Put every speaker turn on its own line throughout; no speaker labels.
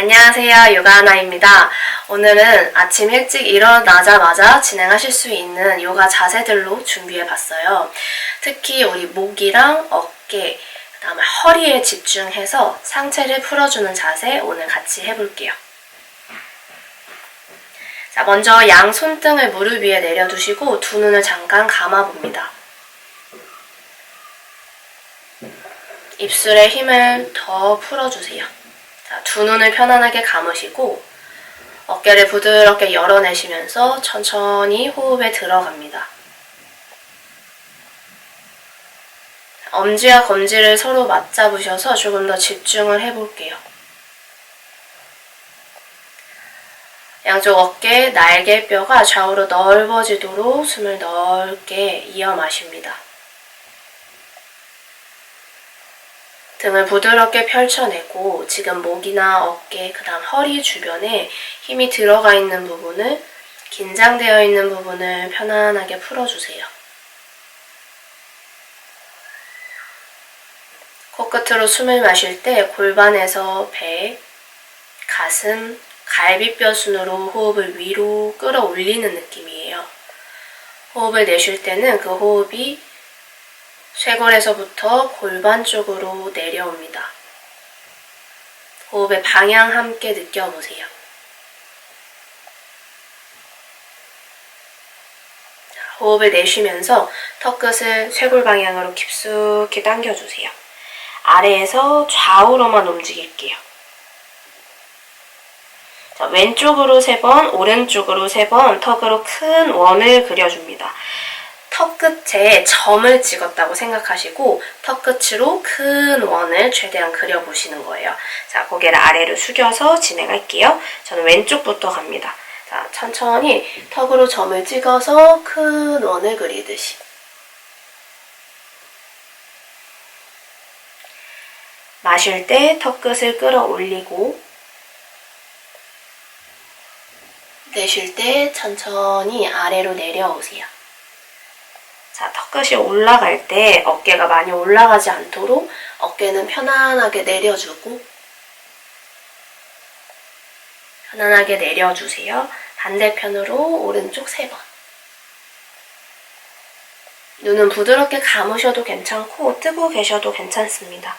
안녕하세요. 요가하나입니다. 오늘은 아침 일찍 일어나자마자 진행하실 수 있는 요가 자세들로 준비해 봤어요. 특히 우리 목이랑 어깨, 그 다음에 허리에 집중해서 상체를 풀어주는 자세 오늘 같이 해볼게요. 자, 먼저 양 손등을 무릎 위에 내려두시고 두 눈을 잠깐 감아봅니다. 입술에 힘을 더 풀어주세요. 자, 두 눈을 편안하게 감으시고 어깨를 부드럽게 열어내시면서 천천히 호흡에 들어갑니다. 엄지와 검지를 서로 맞잡으셔서 조금 더 집중을 해볼게요. 양쪽 어깨 날개뼈가 좌우로 넓어지도록 숨을 넓게 이어 마십니다. 등을 부드럽게 펼쳐내고 지금 목이나 어깨, 그 다음 허리 주변에 힘이 들어가 있는 부분을 긴장되어 있는 부분을 편안하게 풀어주세요. 코끝으로 숨을 마실 때 골반에서 배, 가슴, 갈비뼈 순으로 호흡을 위로 끌어올리는 느낌이에요. 호흡을 내쉴 때는 그 호흡이 쇄골에서부터 골반 쪽으로 내려옵니다. 호흡의 방향 함께 느껴보세요. 호흡을 내쉬면서 턱끝을 쇄골 방향으로 깊숙이 당겨주세요. 아래에서 좌우로만 움직일게요. 자, 왼쪽으로 세 번, 오른쪽으로 세번 턱으로 큰 원을 그려줍니다. 턱 끝에 점을 찍었다고 생각하시고 턱 끝으로 큰 원을 최대한 그려보시는 거예요. 자, 고개를 아래로 숙여서 진행할게요. 저는 왼쪽부터 갑니다. 자, 천천히 턱으로 점을 찍어서 큰 원을 그리듯이. 마실 때 턱끝을 끌어올리고 내쉴 때 천천히 아래로 내려오세요. 자, 턱끝이 올라갈 때 어깨가 많이 올라가지 않도록 어깨는 편안하게 내려주고 편안하게 내려주세요. 반대편으로 오른쪽 세 번. 눈은 부드럽게 감으셔도 괜찮고 뜨고 계셔도 괜찮습니다.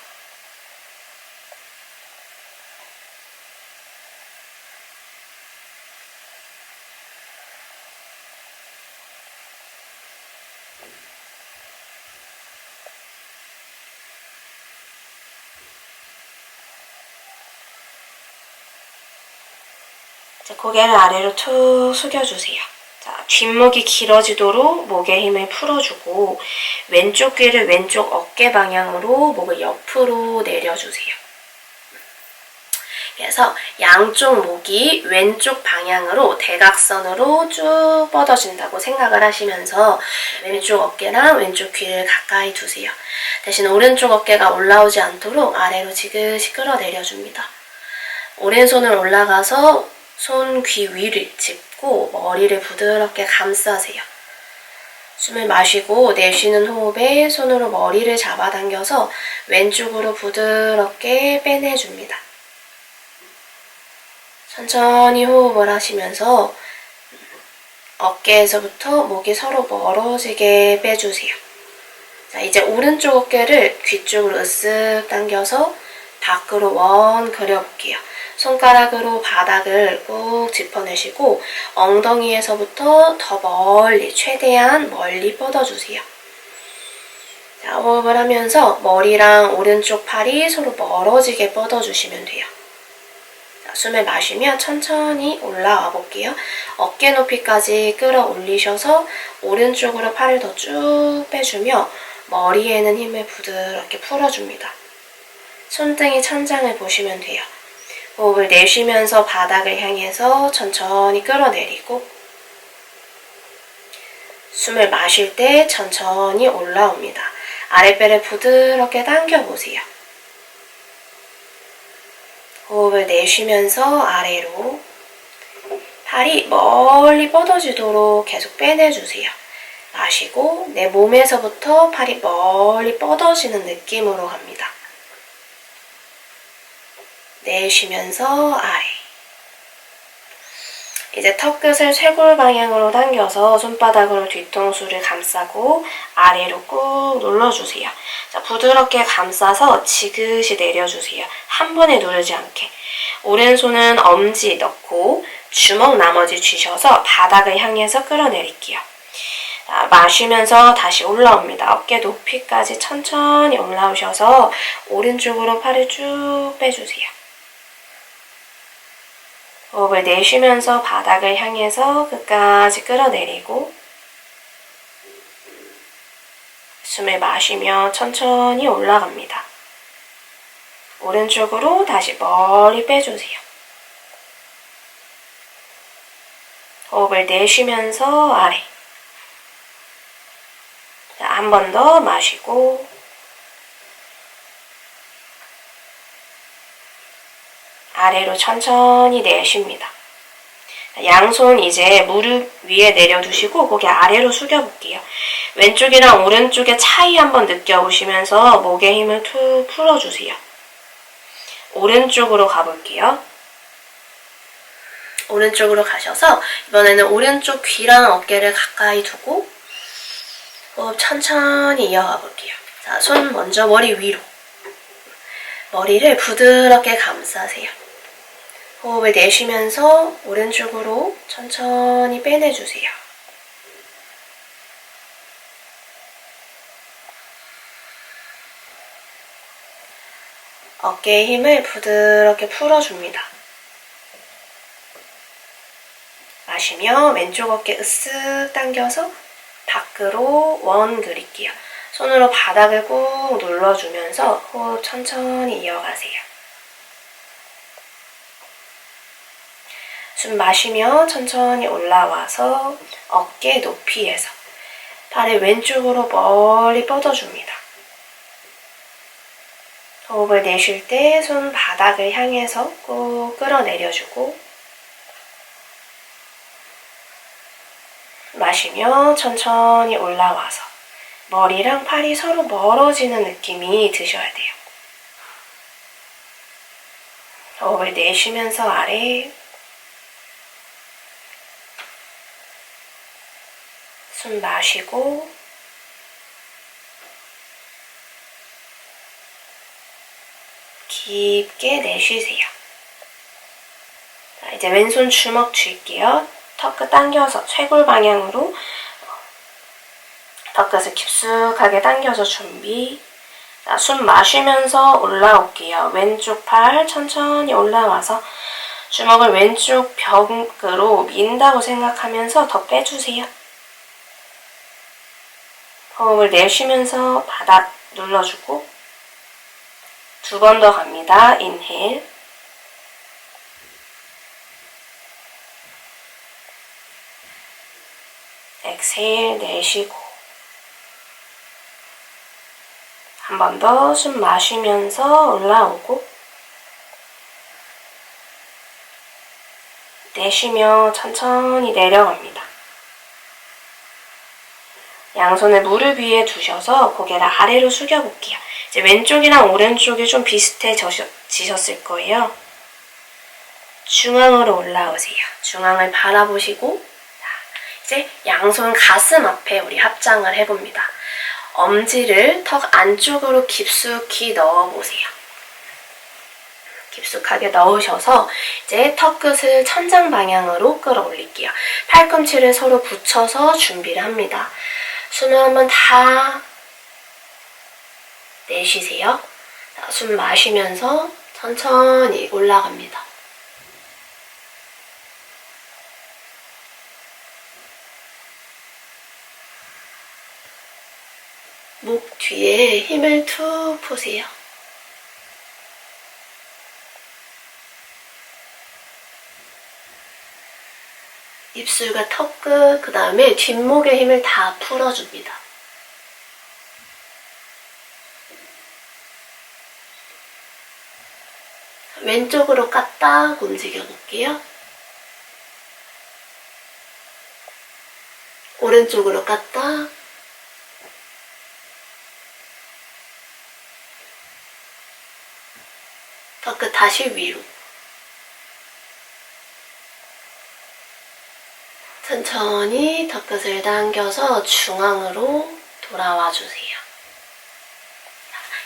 자, 고개를 아래로 툭 숙여주세요. 자, 뒷목이 길어지도록 목의 힘을 풀어주고 왼쪽 귀를 왼쪽 어깨 방향으로 목을 옆으로 내려주세요. 그래서 양쪽 목이 왼쪽 방향으로 대각선으로 쭉 뻗어진다고 생각을 하시면서 왼쪽 어깨랑 왼쪽 귀를 가까이 두세요. 대신 오른쪽 어깨가 올라오지 않도록 아래로 지그시 끌어내려줍니다. 오른손을 올라가서 손 귀 위를 짚고 머리를 부드럽게 감싸세요. 숨을 마시고 내쉬는 호흡에 손으로 머리를 잡아당겨서 왼쪽으로 부드럽게 빼내줍니다. 천천히 호흡을 하시면서 어깨에서부터 목이 서로 멀어지게 빼주세요. 자, 이제 오른쪽 어깨를 귀 쪽으로 으쓱 당겨서 밖으로 원 그려볼게요. 손가락으로 바닥을 꾹 짚어내시고 엉덩이에서부터 더 멀리, 최대한 멀리 뻗어주세요. 자, 호흡을 하면서 머리랑 오른쪽 팔이 서로 멀어지게 뻗어주시면 돼요. 자, 숨을 마시며 천천히 올라와 볼게요. 어깨 높이까지 끌어올리셔서 오른쪽으로 팔을 더 쭉 빼주며 머리에는 힘을 부드럽게 풀어줍니다. 손등이 천장을 보시면 돼요. 호흡을 내쉬면서 바닥을 향해서 천천히 끌어내리고 숨을 마실 때 천천히 올라옵니다. 아랫배를 부드럽게 당겨보세요. 호흡을 내쉬면서 아래로 팔이 멀리 뻗어지도록 계속 빼내주세요. 마시고 내 몸에서부터 팔이 멀리 뻗어지는 느낌으로 갑니다. 내쉬면서 아래. 이제 턱끝을 쇄골 방향으로 당겨서 손바닥으로 뒤통수를 감싸고 아래로 꾹 눌러주세요. 자, 부드럽게 감싸서 지그시 내려주세요. 한 번에 누르지 않게. 오른손은 엄지 넣고 주먹 나머지 쥐셔서 바닥을 향해서 끌어내릴게요. 자, 마시면서 다시 올라옵니다. 어깨 높이까지 천천히 올라오셔서 오른쪽으로 팔을 쭉 빼주세요. 호흡을 내쉬면서 바닥을 향해서 끝까지 끌어내리고 숨을 마시며 천천히 올라갑니다. 오른쪽으로 다시 멀리 빼주세요. 호흡을 내쉬면서 아래. 한 번 더 마시고 아래로 천천히 내쉽니다. 양손 이제 무릎 위에 내려두시고 고개 아래로 숙여볼게요. 왼쪽이랑 오른쪽의 차이 한번 느껴보시면서 목에 힘을 툭 풀어주세요. 오른쪽으로 가볼게요. 오른쪽으로 가셔서 이번에는 오른쪽 귀랑 어깨를 가까이 두고 호흡 천천히 이어가 볼게요. 자, 손 먼저 머리 위로. 머리를 부드럽게 감싸세요. 호흡을 내쉬면서 오른쪽으로 천천히 빼내주세요. 어깨의 힘을 부드럽게 풀어줍니다. 마시며 왼쪽 어깨 으쓱 당겨서 밖으로 원 그릴게요. 손으로 바닥을 꾹 눌러주면서 호흡 천천히 이어가세요. 숨 마시며 천천히 올라와서 어깨 높이에서 발을 왼쪽으로 멀리 뻗어줍니다. 호흡을 내쉴 때 손 바닥을 향해서 꾹 끌어내려주고 마시며 천천히 올라와서 머리랑 팔이 서로 멀어지는 느낌이 드셔야 돼요. 호흡을 내쉬면서 아래 숨 마시고 깊게 내쉬세요. 자, 이제 왼손 주먹 쥘게요. 턱끝 당겨서 쇄골 방향으로 턱끝을 깊숙하게 당겨서 준비. 자, 숨 마시면서 올라올게요. 왼쪽 팔 천천히 올라와서 주먹을 왼쪽 벽으로 민다고 생각하면서 더 빼주세요. 호흡을 내쉬면서 바닥 눌러주고 두 번 더 갑니다. 인헬 엑셀 내쉬고 한 번 더 숨 마시면서 올라오고 내쉬며 천천히 내려갑니다. 양손을 무릎 위에 두셔서 고개를 아래로 숙여볼게요. 이제 왼쪽이랑 오른쪽이 좀 비슷해지셨을 거예요. 중앙으로 올라오세요. 중앙을 바라보시고 이제 양손 가슴 앞에 우리 합장을 해봅니다. 엄지를 턱 안쪽으로 깊숙이 넣어보세요. 깊숙하게 넣으셔서 이제 턱 끝을 천장 방향으로 끌어올릴게요. 팔꿈치를 서로 붙여서 준비를 합니다. 숨을 한번 다 내쉬세요. 숨 마시면서 천천히 올라갑니다. 목 뒤에 힘을 툭 푸세요. 입술과 턱 끝, 그 다음에 뒷목의 힘을 다 풀어줍니다. 왼쪽으로 까딱 움직여 볼게요. 오른쪽으로 까딱. 더 턱끝 다시 위로. 천천히 턱끝을 당겨서 중앙으로 돌아와 주세요.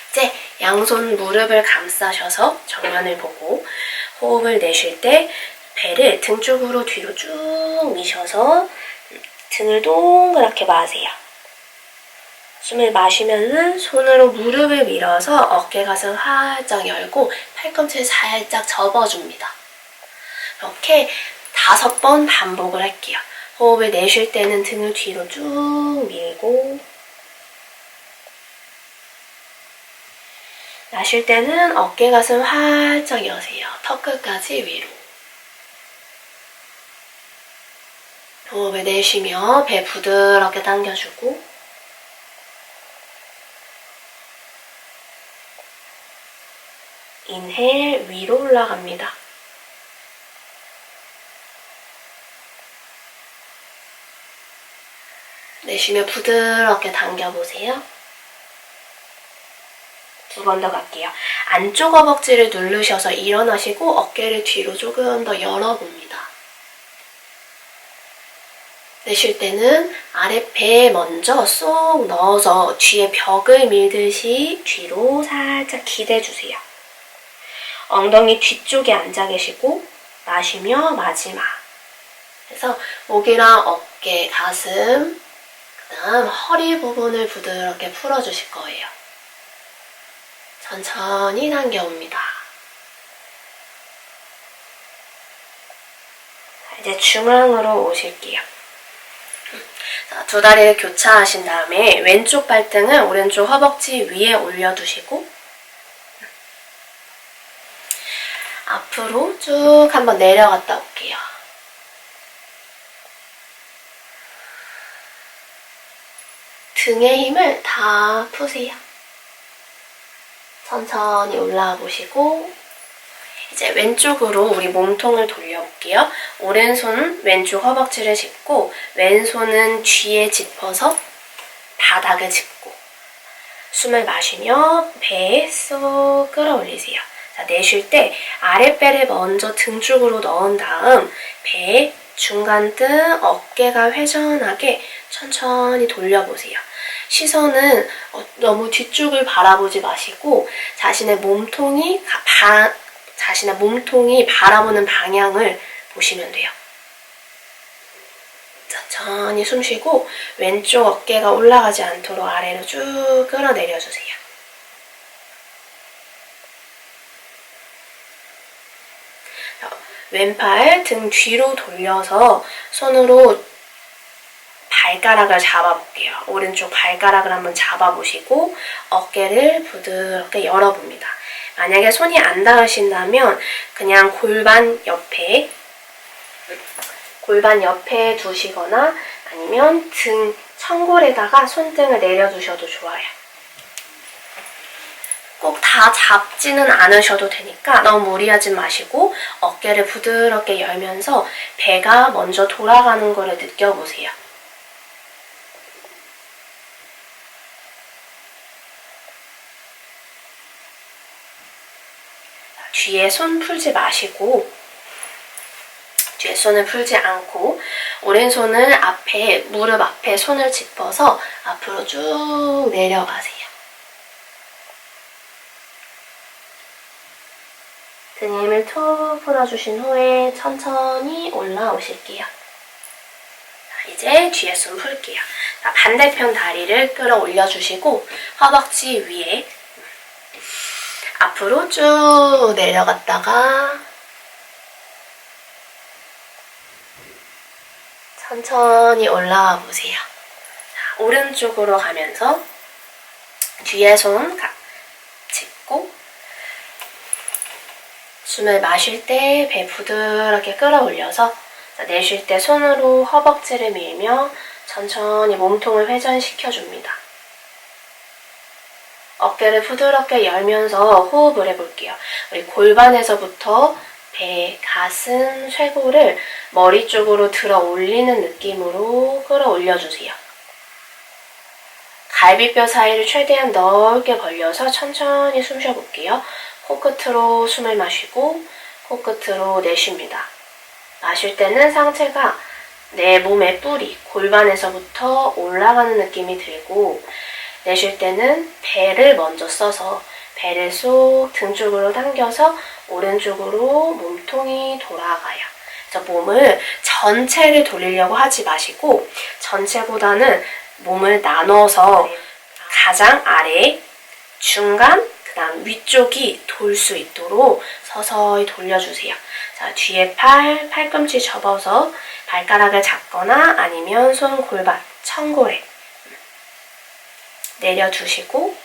이제 양손 무릎을 감싸셔서 정면을 보고 호흡을 내쉴 때 배를 등 쪽으로 뒤로 쭉 미셔서 등을 동그랗게 마세요. 숨을 마시면은 손으로 무릎을 밀어서 어깨 가슴 활짝 열고 팔꿈치 살짝 접어줍니다. 이렇게 다섯 번 반복을 할게요. 호흡을 내쉴 때는 등을 뒤로 쭉 밀고 마실 때는 어깨 가슴 활짝 여세요. 턱 끝까지 위로. 호흡을 내쉬며 배 부드럽게 당겨주고 인헬 위로 올라갑니다. 내쉬며 부드럽게 당겨보세요. 두 번 더 갈게요. 안쪽 허벅지를 누르셔서 일어나시고 어깨를 뒤로 조금 더 열어봅니다. 내쉴 때는 아랫 배에 먼저 쏙 넣어서 뒤에 벽을 밀듯이 뒤로 살짝 기대주세요. 엉덩이 뒤쪽에 앉아 계시고 마시며 마지막. 그래서 목이랑 어깨, 가슴, 그 다음 허리 부분을 부드럽게 풀어주실 거예요. 천천히 당겨옵니다. 자, 이제 중앙으로 오실게요. 자, 두 다리를 교차하신 다음에 왼쪽 발등을 오른쪽 허벅지 위에 올려두시고 앞으로 쭉 한번 내려갔다 올게요. 등의 힘을 다 푸세요. 천천히 올라와 보시고 이제 왼쪽으로 우리 몸통을 돌려볼게요. 오른손 왼쪽 허벅지를 짚고 왼손은 뒤에 짚어서 바닥을 짚고 숨을 마시며 배에 쏙 끌어올리세요. 자, 내쉴 때 아랫배를 먼저 등 쪽으로 넣은 다음 배 중간 등 어깨가 회전하게 천천히 돌려보세요. 시선은 어, 너무 뒤쪽을 바라보지 마시고 자신의 몸통이 가- 바, 자신의 몸통이 바라보는 방향을 보시면 돼요. 천천히 숨 쉬고 왼쪽 어깨가 올라가지 않도록 아래로 쭉 끌어내려 주세요. 왼팔 등 뒤로 돌려서 손으로 발가락을 잡아볼게요. 오른쪽 발가락을 한번 잡아보시고 어깨를 부드럽게 열어봅니다. 만약에 손이 안 닿으신다면 그냥 골반 옆에 골반 옆에 두시거나 아니면 등 청골에다가 손등을 내려두셔도 좋아요. 꼭 다 잡지는 않으셔도 되니까 너무 무리하지 마시고 어깨를 부드럽게 열면서 배가 먼저 돌아가는 거를 느껴보세요. 뒤에 손 풀지 마시고 뒤에 손을 풀지 않고 오른손을 앞에 무릎 앞에 손을 짚어서 앞으로 쭉 내려가세요. 등 힘을 툭 풀어주신 후에 천천히 올라오실게요. 자, 이제 뒤에 숨 풀게요. 자, 반대편 다리를 끌어올려 주시고 허벅지 위에 앞으로 쭉 내려갔다가 천천히 올라와 보세요. 자, 오른쪽으로 가면서 뒤에 손 가- 짚고 숨을 마실 때 배 부드럽게 끌어올려서 자, 내쉴 때 손으로 허벅지를 밀며 천천히 몸통을 회전시켜 줍니다. 어깨를 부드럽게 열면서 호흡을 해볼게요. 우리 골반에서부터 배, 가슴, 쇄골을 머리 쪽으로 들어 올리는 느낌으로 끌어올려주세요. 갈비뼈 사이를 최대한 넓게 벌려서 천천히 숨 쉬어볼게요. 코끝으로 숨을 마시고 코끝으로 내쉽니다. 마실 때는 상체가 내 몸의 뿌리, 골반에서부터 올라가는 느낌이 들고 내쉴 때는 배를 먼저 써서 배를 쏙 등 쪽으로 당겨서 오른쪽으로 몸통이 돌아가요. 그래서 몸을 전체를 돌리려고 하지 마시고 전체보다는 몸을 나눠서 가장 아래, 중간, 그다음 위쪽이 돌 수 있도록 서서히 돌려주세요. 자, 뒤에 팔, 팔꿈치 접어서 발가락을 잡거나 아니면 손 골반, 청골에 내려두시고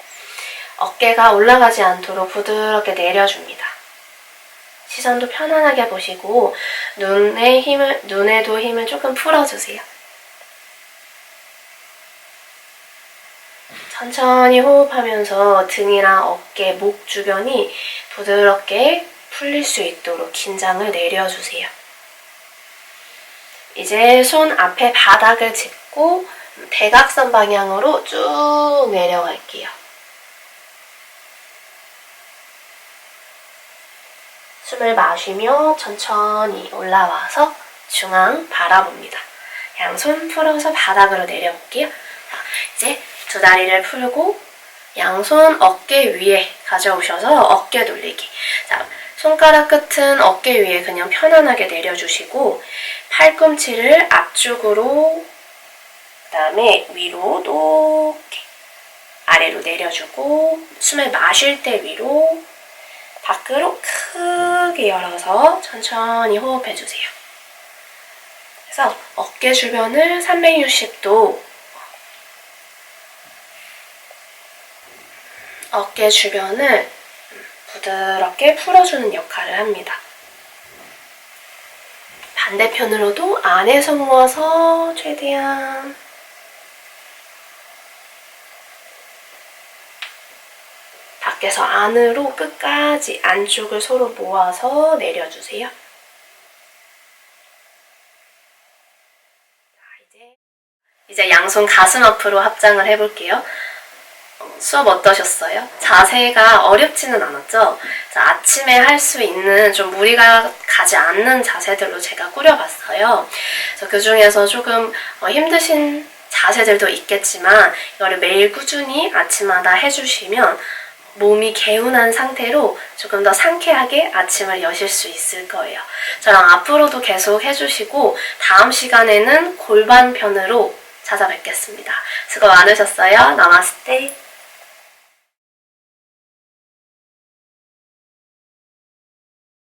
어깨가 올라가지 않도록 부드럽게 내려줍니다. 시선도 편안하게 보시고 눈에 힘을 눈에도 힘을 조금 풀어주세요. 천천히 호흡하면서 등이랑 어깨, 목 주변이 부드럽게 풀릴 수 있도록 긴장을 내려주세요. 이제 손 앞에 바닥을 짚고 대각선 방향으로 쭉 내려갈게요. 숨을 마시며 천천히 올라와서 중앙 바라봅니다. 양손 풀어서 바닥으로 내려볼게요. 자, 이제 두 다리를 풀고 양손 어깨 위에 가져오셔서 어깨 돌리기. 자, 손가락 끝은 어깨 위에 그냥 편안하게 내려주시고 팔꿈치를 앞쪽으로 그 다음에 위로 높게 아래로 내려주고 숨을 마실 때 위로 밖으로 크게 열어서 천천히 호흡해주세요. 그래서 어깨 주변을 360도 어깨 주변을 부드럽게 풀어주는 역할을 합니다. 반대편으로도 안에서 모아서 최대한 밖에서 안으로 끝까지 안쪽을 서로 모아서 내려주세요. 자, 이제, 양손 가슴 앞으로 합장을 해볼게요. 어, 수업 어떠셨어요? 자세가 어렵지는 않았죠? 자, 아침에 할 수 있는 좀 무리가 가지 않는 자세들로 제가 꾸려봤어요. 그래서 그 중에서 조금 어, 힘드신 자세들도 있겠지만 이거를 매일 꾸준히 아침마다 해주시면 몸이 개운한 상태로 조금 더 상쾌하게 아침을 여실 수 있을 거예요. 저랑 앞으로도 계속 해주시고 다음 시간에는 골반 편으로 찾아뵙겠습니다. 수고 많으셨어요. 나마스테.